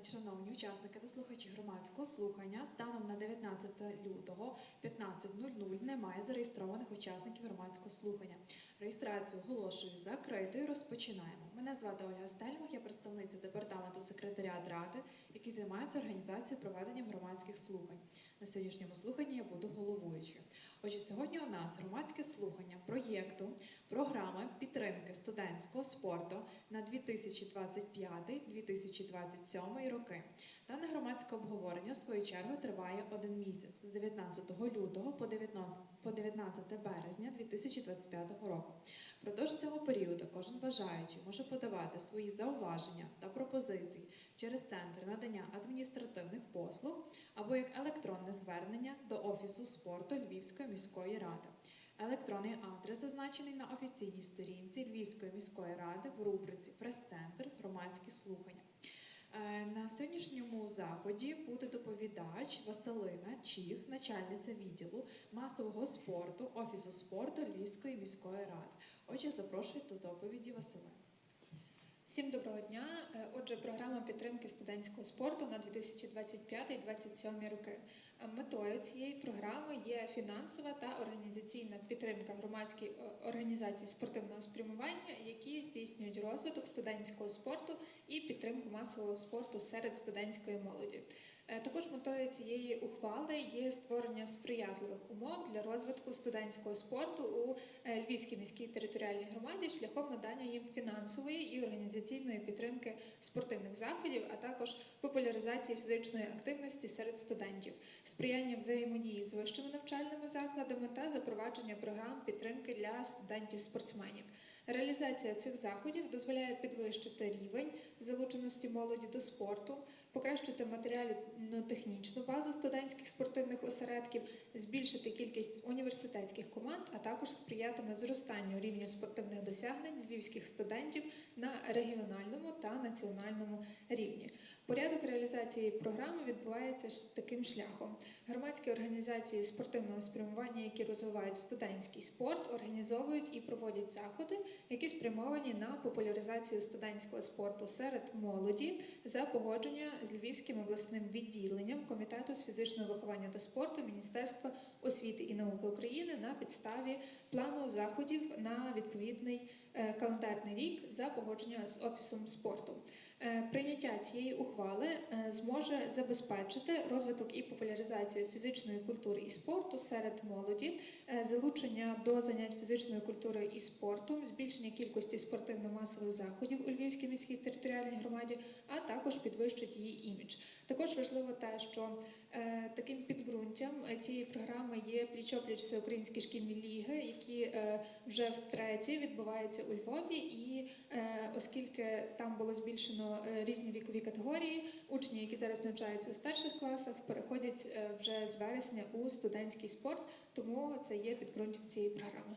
день, шановні учасники та слухачі громадського слухання. Станом на 19 лютого 15.00 немає зареєстрованих учасників громадського слухання. Реєстрацію оголошую закритою. Розпочинаємо. Мене звати Ольга Стельмах, я представниця департаменту секретаріат ради, який займається організацією проведення громадських слухань. На сьогоднішньому слуханні я буду головуючою. Отже, сьогодні у нас громадське слухання проєкту програми підтримки студентського спорту на 2025-2027 роки. Дане громадське обговорення, в свою чергу, триває один місяць з 19 лютого по 19, по 19 березня 2025 року. Продовж цього періоду кожен бажаючий може подавати свої зауваження та пропозиції через центр надання адміністративних послуг або як електронне звернення до Офісу спорту Львівської міської ради. Електронний адрес зазначений на офіційній сторінці Львівської міської ради в рубриці Прес-центр громадські слухання. Е, На сьогоднішньому заході буде доповідач Василина Чіх, начальниця відділу масового спорту Офісу спорту Львівської міської ради. Отже, запрошую до доповіді Василина. Всім доброго дня. Е, Отже, програма підтримки студентського спорту на 2025-2027 роки. Е, Метою цієї програми є фінансова та організаційна підтримка громадських е, організацій спортивного спрямування, які здійснюють розвиток студентського спорту і підтримку масового спорту серед студентської молоді. Е, Також метою цієї ухвали є створення сприятливих умов для розвитку студентського спорту у е, Львівській міській територіальній громаді шляхом надання їм фінансової і організаційної підтримки спортивних заходів, а також популяризації фізичної активності серед студентів, сприяння взаємодії з вищими навчальними закладами та запровадження програм підтримки для студентів-спортсменів. Реалізація цих заходів дозволяє підвищити рівень залученості молоді до спорту, покращити матеріально-технічну базу студентських спортивних осередків, збільшити кількість університетських команд, а також сприятиме зростанню рівня спортивних досягнень львівських студентів на регіональному та національному рівні. Порядок реалізації програми відбувається таким шляхом. Громадські організації спортивного спрямування, які розвивають студентський спорт, організовують і проводять заходи, які спрямовані на популяризацію студентського спорту серед молоді за погодження з Львівським обласним відділенням Комітету з фізичного виховання та спорту Міністерства освіти і науки України на підставі плану заходів на відповідний е, календарний рік за погодження з офісом спорту. Е, Прийняття цієї ухвали е, зможе забезпечити розвиток і популяризацію фізичної культури і спорту серед молоді, е, залучення до занять фізичною культурою і спортом, збільшення кількості спортивно-масових заходів у Львівській міській територіальній громаді, а також підвищить її імідж. Також важливо те, що таким підґрунтям цієї програми є пліч-опліч всеукраїнські шкільні ліги, які вже втретє відбуваються у Львові, і оскільки там було збільшено е, різні вікові категорії, учні, які зараз навчаються у старших класах, переходять е, вже з вересня у студентський спорт, тому це є підґрунтям цієї програми.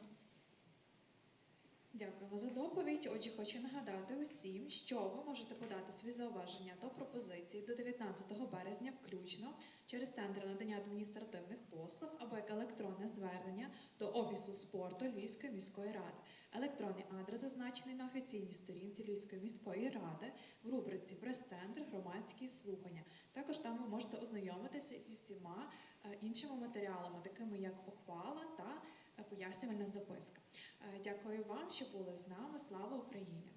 Дякуємо за доповідь. Отже, хочу нагадати усім, що ви можете подати свої зауваження та пропозиції до 19 березня включно через центр надання адміністративних послуг або як електронне звернення до Офісу спорту Львівської міської ради. Електронний адрес зазначений на офіційній сторінці Львівської міської ради в рубриці Прес-центр громадські слухання. Також там ви можете ознайомитися зі всіма е, іншими матеріалами, такими як ухвала та е, пояснювальна записка. Е, Дякую вам, що були з нами. Слава Україні!